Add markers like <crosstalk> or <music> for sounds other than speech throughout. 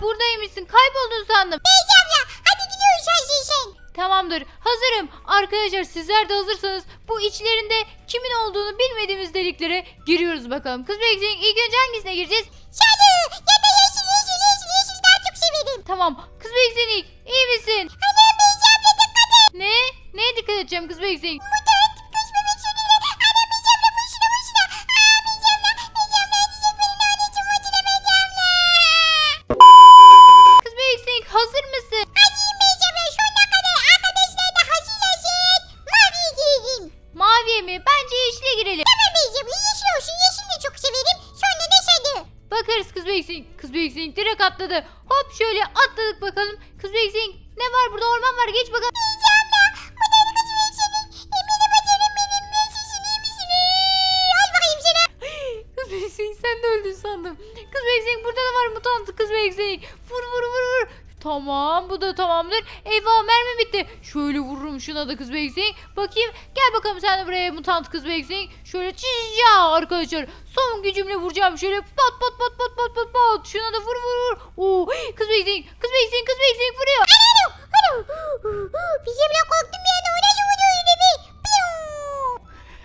buradaymışsın. Kayboldun sandım. Beyci abla hadi gidiyoruz sen. Tamamdır. Hazırım. Arkadaşlar sizler de hazırsanız bu içlerinde kimin olduğunu bilmediğimiz deliklere giriyoruz bakalım. Kız Beksin ilk önce hangisine gireceğiz? Sarı ya da yeşil yeşil yeşil yeşil daha çok severim. Tamam. Kız Beksin ilk. İyi misin? Annem Beyci abla dikkat et. Ne? Neye dikkat edeceğim kız Beksin? Mutant şöyle atladık bakalım. Kız Beksin ne var burada orman var geç bakalım. Beyci abla bu deli kız bebek senin. Emine bacanım benim nasılsın iyi misin? Al bakayım sana. <gasps> Kız Beksin sen de öldün sandım. Kız Beksin burada da var mutant kız Beksin. Vur vur vur vur. Tamam bu da tamamdır. Eyvah mermi bitti. Şöyle vururum şuna da kız Beksin. Bakayım gel bakalım sen de buraya mutant kız Beksin. Şöyle çizeceğim arkadaşlar. Son gücümle vuracağım şöyle pat pat pat pat pat pat pat. Şuna da vur vur vur. Oo, kız Beksin kız Beksin kız Beksin vuruyor. Alo. Alo. Bize bile korktum ya da o nasıl vuruyor bir.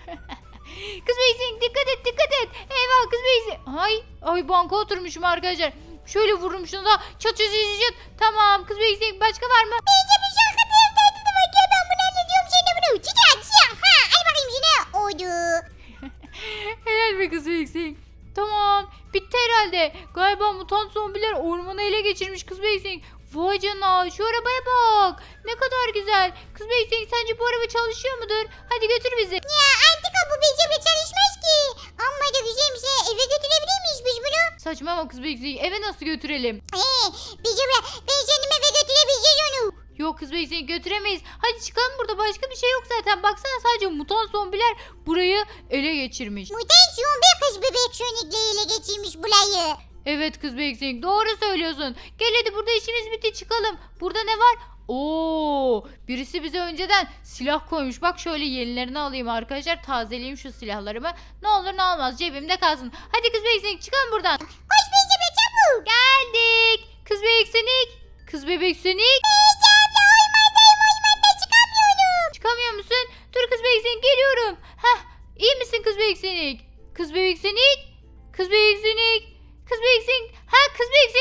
<laughs> Kız Beksin dikkat et dikkat et. Eyvah kız Beksin. Ay ay banka oturmuşum arkadaşlar. Şöyle vururum şunu da çat çat çat çat. Tamam kız Beksin başka var mı? Beyce bir şarkı tevdeydi de bak ya ben bunu anlatıyorum sen de bunu. Çiçek siyah ha. Al bakayım şuna. Oldu. <laughs> Helal be kız Beksin. Tamam bitti herhalde. Galiba mutant zombiler ormanı ele geçirmiş kız Beksin. Vay canına şu arabaya bak. Ne kadar güzel. Kız Beksin sence bu araba çalışıyor mudur? Hadi götür bizi. Ya antika bu Beyce bile çalışmaz ki. Amma da güzelmiş ha. Eve götürebilir miyiz biz bunu? Saçma ama kız Beksin eve nasıl götürelim? Ee, bile ben senin eve götürebileceğiz onu. Yok kız Beksin götüremeyiz. Hadi çıkalım burada başka bir şey yok zaten. Baksana sadece mutant zombiler burayı ele geçirmiş. Mutant zombi kız bebek Sonic'le ele geçirmiş burayı. Evet kız Beksin doğru söylüyorsun. Gel hadi burada işimiz bitti çıkalım. Burada ne var? Oo, birisi bize önceden silah koymuş. Bak şöyle yenilerini alayım arkadaşlar. Tazeleyeyim şu silahlarımı. Ne olur ne olmaz cebimde kalsın. Hadi kız Beksin çıkalım buradan. Koş Beyce be çabuk. Geldik. Kız bebek Sonic. Kız bebek oymada çıkamıyorum. Çıkamıyor musun? Dur kız bebek Sonic geliyorum. Heh iyi misin kız bebek Sonic? Kız bebek Sonic. Kız bebek Sonic. Kız bebek Sonic. Ha kız bebek.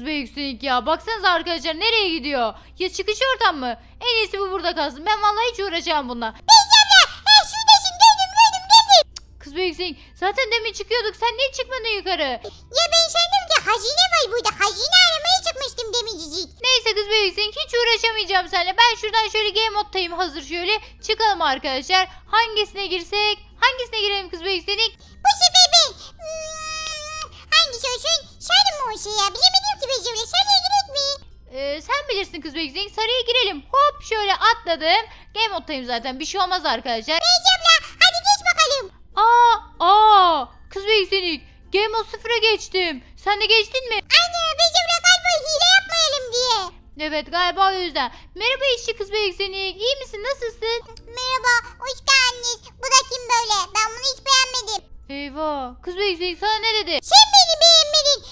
Kız bebek Sonic ya baksanıza arkadaşlar nereye gidiyor? Ya çıkış oradan mı? En iyisi bu burada kalsın. Ben vallahi hiç uğraşamam bununla. Beyce abla ha şuradasın gördüm gördüm gördüm. Kız Sonic zaten demin çıkıyorduk. Sen niye çıkmadın yukarı? Ya ben sandım ki hazine var burada. Hazine aramaya çıkmıştım demeyecek. Neyse kız Sonic hiç uğraşamayacağım seninle. Ben şuradan şöyle game moddayım hazır şöyle. Çıkalım arkadaşlar. Hangisine girsek? Hangisine girelim kız Sonic? Bu sefer ben hmm, hangisi olsun? Sarı mı olsun ya? Bilemedim ki abla. Sarıya girek mi? Ee, sen bilirsin kız Sonic. Sarıya girelim. Hop şöyle atladım. Game moddayım zaten. Bir şey olmaz arkadaşlar. Abla hadi geç bakalım. Aa, aa. Kız Sonic. Game mode sıfıra geçtim. Sen de geçtin mi? Anne abla galiba hile yapmayalım diye. Evet galiba o yüzden. Merhaba işçi kız Sonic. İyi misin? Nasılsın? Merhaba hoş geldiniz. Bu da kim böyle? Ben bunu hiç beğenmedim. Eyvah. Kız Sonic sana ne dedi? Sen beni beğenmedin.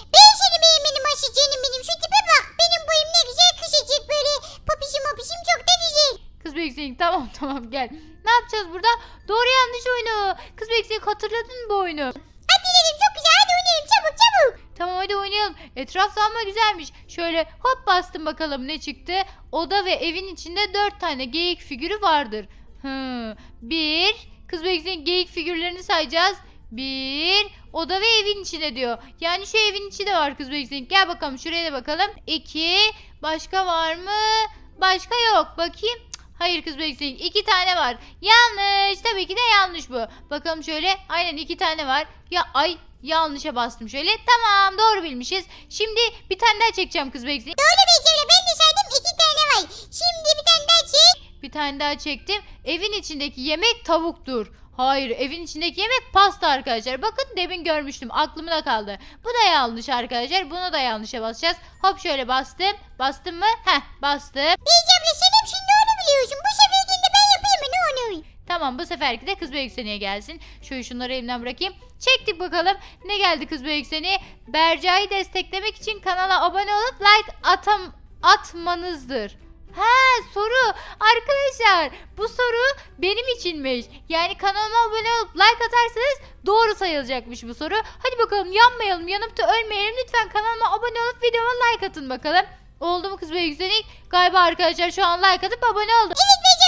Ben seni beğenmedim Ayşe canım benim. Şu tipe bak. Benim boyum ne güzel kısacık böyle. Popişim popişim çok da güzel. Kız bebek Sonic tamam <laughs> tamam gel. Ne yapacağız burada? Doğru yanlış oyunu. Kız bebek Sonic hatırladın mı bu oyunu? Hadi dedim çok güzel hadi oynayalım çabuk çabuk. Tamam hadi oynayalım. Etraf ama güzelmiş. Şöyle hop bastım bakalım ne çıktı. Oda ve evin içinde dört tane geyik figürü vardır. Hı. Bir. Kız Beksin geyik figürlerini sayacağız. Bir. Oda ve evin içinde diyor. Yani şu evin içi de var kız Beksin. Gel bakalım şuraya da bakalım. İki. Başka var mı? Başka yok. Bakayım. Hayır kız Beksin. iki tane var. Yanlış. Tabii ki de yanlış bu. Bakalım şöyle. Aynen iki tane var. Ya ay yanlışa bastım şöyle. Tamam doğru bilmişiz. Şimdi bir tane daha çekeceğim kız Beksin. Doğru abla ben de saydım iki tane var. Şimdi bir tane daha çek. Bir tane daha çektim. Evin içindeki yemek tavuktur. Hayır evin içindeki yemek pasta arkadaşlar. Bakın demin görmüştüm aklımda kaldı. Bu da yanlış arkadaşlar. Bunu da yanlışa basacağız. Hop şöyle bastım. Bastım mı? Heh bastım. Beyce abla sen şimdi onu biliyorsun. Bu seferkinde ben yapayım mı ne onu? Tamam bu seferki de kız büyük seneye gelsin. Şöyle şunları elimden bırakayım. Çektik bakalım. Ne geldi kız büyük seneye? Berca'yı desteklemek için kanala abone olup like atam atmanızdır. Ha soru arkadaşlar bu soru benim içinmiş. Yani kanalıma abone olup like atarsanız doğru sayılacakmış bu soru. Hadi bakalım yanmayalım yanıp da ölmeyelim. Lütfen kanalıma abone olup videoma like atın bakalım. Oldu mu kız be yükselik? Galiba arkadaşlar şu an like atıp abone oldu. Evet Beyci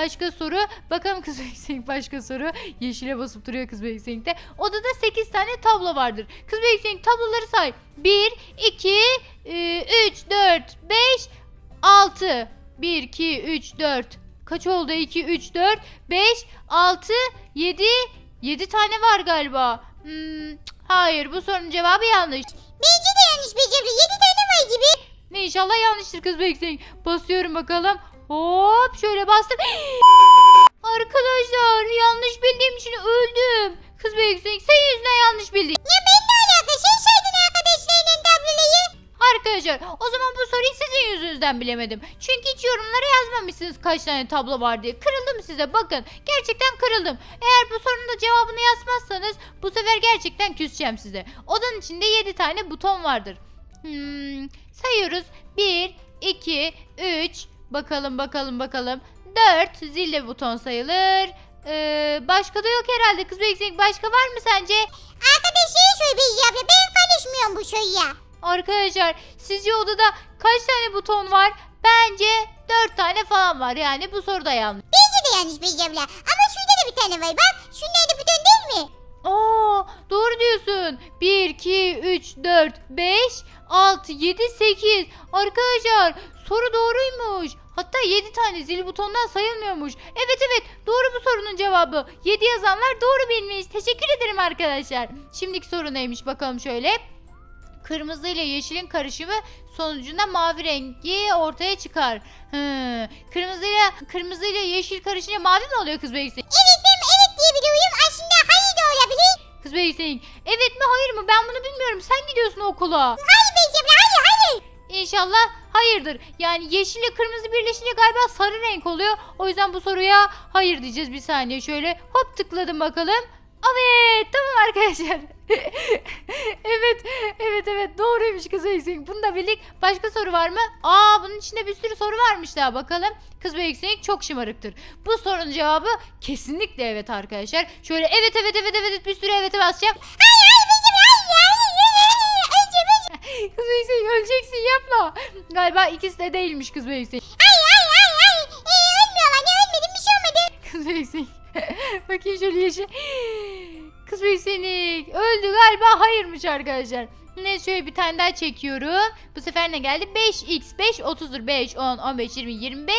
Başka soru. Bakalım kız be yükselik başka soru. Yeşile basıp duruyor kız be yükselikte. Odada 8 tane tablo vardır. Kız be yükselik tabloları say. 1, 2, 3, 4, 5, 6. 1, 2, 3, 4. Kaç oldu? 2, 3, 4, 5, 6, 7. 7 tane var galiba. Hmm, hayır bu sorunun cevabı yanlış. Bence de yanlış abla 7 tane var gibi. Ne inşallah yanlıştır kız bekleyin. Basıyorum bakalım. Hop şöyle bastım. <gasps> Arkadaşlar yanlış bildiğim için öldüm. Kız bekleyin sen yüzünden yanlış bildin. Ya benimle alaka sen saydın arkadaşlarla tablolayı. Arkadaşlar o zaman bu soruyu sizin yüzünüzden bilemedim. Çünkü hiç yorumlara yazmamışsınız kaç tane tablo var diye. Kırıldım size bakın. Gerçekten kırıldım. Eğer bu sorunun da cevabını yazmazsanız bu sefer gerçekten küseceğim size. Odanın içinde 7 tane buton vardır. Hmm, sayıyoruz. 1, 2, 3. Bakalım bakalım bakalım. 4 zille buton sayılır. Ee, başka da yok herhalde. Kız Beksin başka var mı sence? Arkadaşlara söyle Beyci abla ben karışmıyorum bu soruya. Arkadaşlar sizce odada kaç tane buton var? Bence 4 tane falan var. Yani bu soru da yanlış. Bence de yanlış Beyci abla. Ama şurada da bir tane var bak. Şunlar da buton değil mi? Aa, doğru diyorsun. 1, 2, 3, 4, 5, 6, 7, 8. Arkadaşlar soru doğruymuş. Hatta 7 tane zil butondan sayılmıyormuş. Evet evet doğru bu sorunun cevabı. 7 yazanlar doğru bilmiş. Teşekkür ederim arkadaşlar. Şimdiki soru neymiş bakalım şöyle. Kırmızı ile yeşilin karışımı sonucunda mavi rengi ortaya çıkar. Hı. Kırmızı ile kırmızı ile yeşil karışınca mavi mi oluyor kız beysi? Evet ben evet diyebiliyorum. Aslında hayır da olabilir. Kız beysin. Evet mi hayır mı? Ben bunu bilmiyorum. Sen gidiyorsun okula. Hayır. İnşallah hayırdır. Yani yeşille kırmızı birleşince galiba sarı renk oluyor. O yüzden bu soruya hayır diyeceğiz bir saniye şöyle. Hop tıkladım bakalım. Evet tamam arkadaşlar. <laughs> evet evet evet doğruymuş kız Büyüksek. Bunu da bildik. Başka soru var mı? Aa bunun içinde bir sürü soru varmış daha bakalım. Kız Büyüksek çok şımarıktır. Bu sorunun cevabı kesinlikle evet arkadaşlar. Şöyle evet evet evet evet bir sürü evete basacağım. Hayır hayır abla hayır <laughs> Kız Büyüksek öleceksin yapma. Galiba ikisi de değilmiş kız Büyüksek. Hayır hayır hayır hayır. Ee, ölmüyorlar ne ölmedim bir şey olmadı. <laughs> Kız Büyüksek. <laughs> Bakayım şöyle yeşil. Kız Büyüksek öldü galiba hayırmış arkadaşlar. Ne şöyle bir tane daha çekiyorum. Bu sefer ne geldi? 5x 5 30'dur. 5 10 15 20 25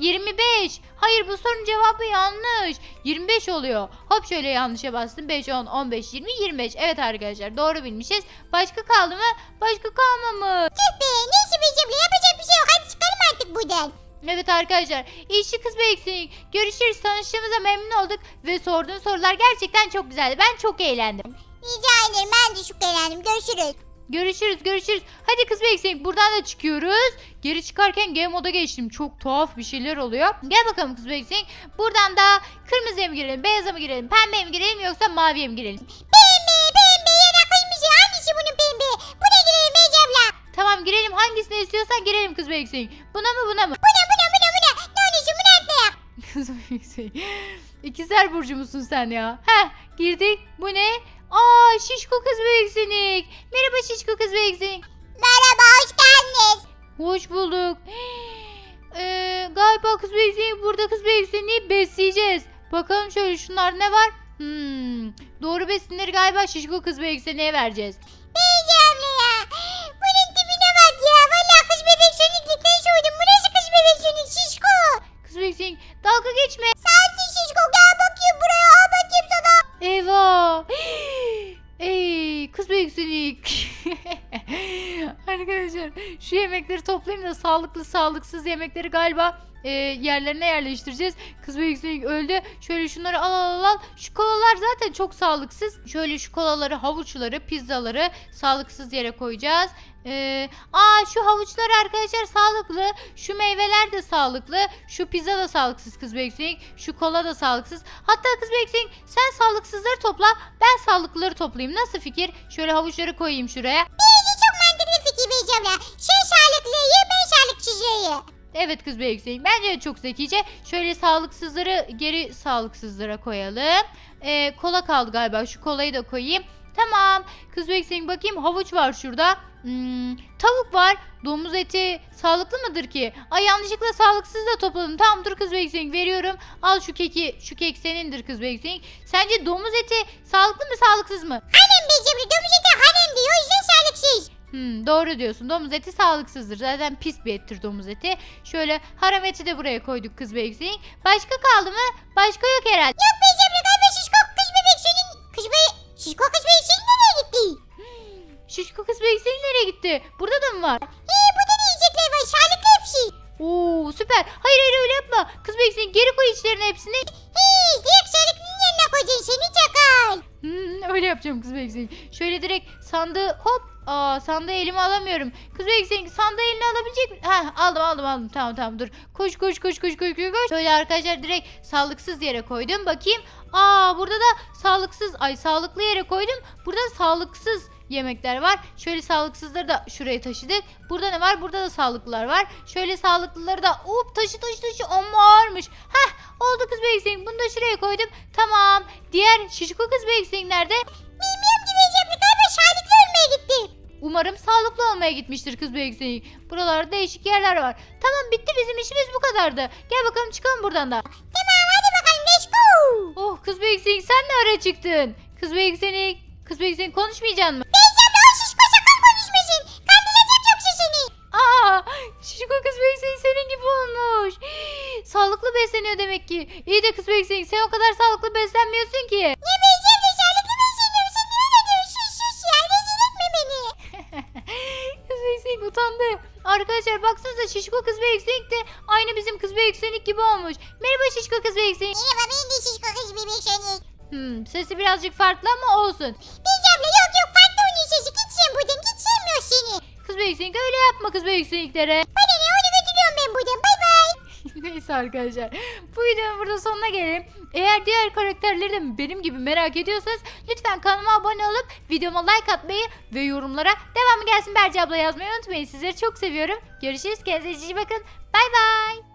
25. Hayır bu sorunun cevabı yanlış. 25 oluyor. Hop şöyle yanlışa bastım. 5 10 15 20 25. Evet arkadaşlar doğru bilmişiz. Başka kaldı mı? Başka kalmamış. Tüh be neyse Beyci abla yapacak bir şey yok. Hadi çıkalım artık buradan. Evet arkadaşlar. İşçi kız ve eksik. Görüşürüz. Tanıştığımıza memnun olduk. Ve sorduğun sorular gerçekten çok güzeldi. Ben çok eğlendim. Rica ederim ben de çok eğlendim. Görüşürüz. Görüşürüz görüşürüz. Hadi kız eksik. Buradan da çıkıyoruz. Geri çıkarken game moda geçtim. Çok tuhaf bir şeyler oluyor. Gel bakalım kız eksik. Buradan da kırmızıya mı girelim, beyaza mı girelim, pembeye mi girelim yoksa maviye mi girelim? Pembe pembe yana kıymış ya. Hangisi bunun pembe? Buna girelim Beyci abla. Tamam girelim. Hangisine istiyorsan girelim kız eksik. Buna mı buna mı? Buna buna buna buna. Ne olursun bunu atlayak. <laughs> Kız eksik. İkizler burcu musun sen ya? Heh girdik. Bu ne? Aa şişko kız ve eksinik. Merhaba şişko kız eksinik. Merhaba hoş geldiniz. Hoş bulduk. Ee, galiba kız bekseni burada kız bekseni besleyeceğiz. Bakalım şöyle şunlar ne var? Hmm, doğru besinleri galiba şişko kız bekseniye vereceğiz. Beyci abla ya. Bunun tipine bak ya. Valla kız bebek soniklikten soğudum. Bu nasıl kız bebek sonik şişko? Kız bekseni dalga geçme. Sensin şişko gel bakayım buraya. Al bakayım sana. Eyvah. Netflix に Arkadaşlar şu yemekleri toplayayım da sağlıklı sağlıksız yemekleri galiba e, yerlerine yerleştireceğiz. Kız ve yüksek öldü. Şöyle şunları al al al. Şu kolalar zaten çok sağlıksız. Şöyle şu kolaları, havuçları, pizzaları sağlıksız yere koyacağız. Ee, aa şu havuçlar arkadaşlar sağlıklı. Şu meyveler de sağlıklı. Şu pizza da sağlıksız kız yüksek. Şu kola da sağlıksız. Hatta kız yüksek sen sağlıksızları topla. Ben sağlıklıları toplayayım. Nasıl fikir? Şöyle havuçları koyayım şuraya. Bence Sen sağlıklı ye ben sağlıksız ye. Evet kız yüksek. Bence de çok zekice. Şöyle sağlıksızları geri sağlıksızlara koyalım. Ee, kola kaldı galiba. Şu kolayı da koyayım. Tamam. Kız yüksek bakayım. Havuç var şurada. Hmm, tavuk var. Domuz eti sağlıklı mıdır ki? Ay yanlışlıkla sağlıksız da topladım. Tamam dur kız yüksek veriyorum. Al şu keki. Şu kek senindir kız yüksek. Sence domuz eti sağlıklı mı sağlıksız mı? Annem abla domuz eti haram diyor o yüzden sağlıksız. Hmm, doğru diyorsun. Domuz eti sağlıksızdır. Zaten pis bir ettir domuz eti. Şöyle haram eti de buraya koyduk kız yüksek. Başka kaldı mı? Başka yok herhalde. Yok Beyci abla galiba şişko kız bebek senin. Kız be şişko kız bebek senin nereye gitti? <gasps> Şişko kız ve yüksek nereye gitti? Burada da mı var? Ee burada ne yiyecekler var sağlıklı hepsi. Oo süper. Hayır hayır öyle yapma. Kız yüksek geri koy içlerine hepsini. Hey direkt sağlıklının yanına koyacaksın seni çakal. Hmm, öyle yapacağım kız yüksek. Şöyle direkt sandığı hop. Aa sandığı elime alamıyorum. Kız yüksek sandığı eline alabilecek mi? Heh aldım aldım aldım. Tamam tamam dur. Koş koş koş koş koş koş koş. Şöyle arkadaşlar direkt sağlıksız yere koydum. Bakayım. Aa burada da sağlıksız ay sağlıklı yere koydum. Burada sağlıksız yemekler var. Şöyle sağlıksızları da şuraya taşıdık. Burada ne var? Burada da sağlıklılar var. Şöyle sağlıklıları da hop taşı taşı taşı amma ağırmış. Heh oldu kız beksing. Bunu da şuraya koydum. Tamam. Diğer şişko kız beksing nerede? Bilmiyorum ki abla galiba sağlıklı ölmeye gitti. Umarım sağlıklı olmaya gitmiştir kız beksing. Buralarda değişik yerler var. Tamam bitti bizim işimiz bu kadardı. Gel bakalım çıkalım buradan da. Tamam hadi bakalım let's go. Oh kız beksing sen ne ara çıktın? Kız beksing, kız beksing konuşmayacaksın mı? Kız beksing senin gibi olmuş. <gasps> sağlıklı besleniyor demek ki. İyi de kız beksing sen o kadar sağlıklı beslenmiyorsun ki. Ne Beyci abla sağlıklı besleniyorsun. Niye öyle diyorsun? Sus sus ya rezil etme beni. <laughs> kız beksing utandı. Arkadaşlar baksanıza şişko kız beksing de aynı bizim kız beksing gibi olmuş. Merhaba şişko kız beksing. Merhaba ben de şişko kız bebek seni. Hmm, sesi birazcık farklı ama olsun. Beyci abla yok yok farklı oynuyor sesi. Git sen buradan git sevmiyor seni. Kız beksing öyle yapma kız beksinglere. Bana ne onu götürüyorum ben buradan bay bay. <laughs> Neyse arkadaşlar. Bu videonun burada sonuna gelelim. Eğer diğer karakterleri de benim gibi merak ediyorsanız lütfen kanalıma abone olup videoma like atmayı ve yorumlara devamı gelsin Berce abla yazmayı unutmayın. Sizleri çok seviyorum. Görüşürüz. Kendinize iyi bakın. Bay bay.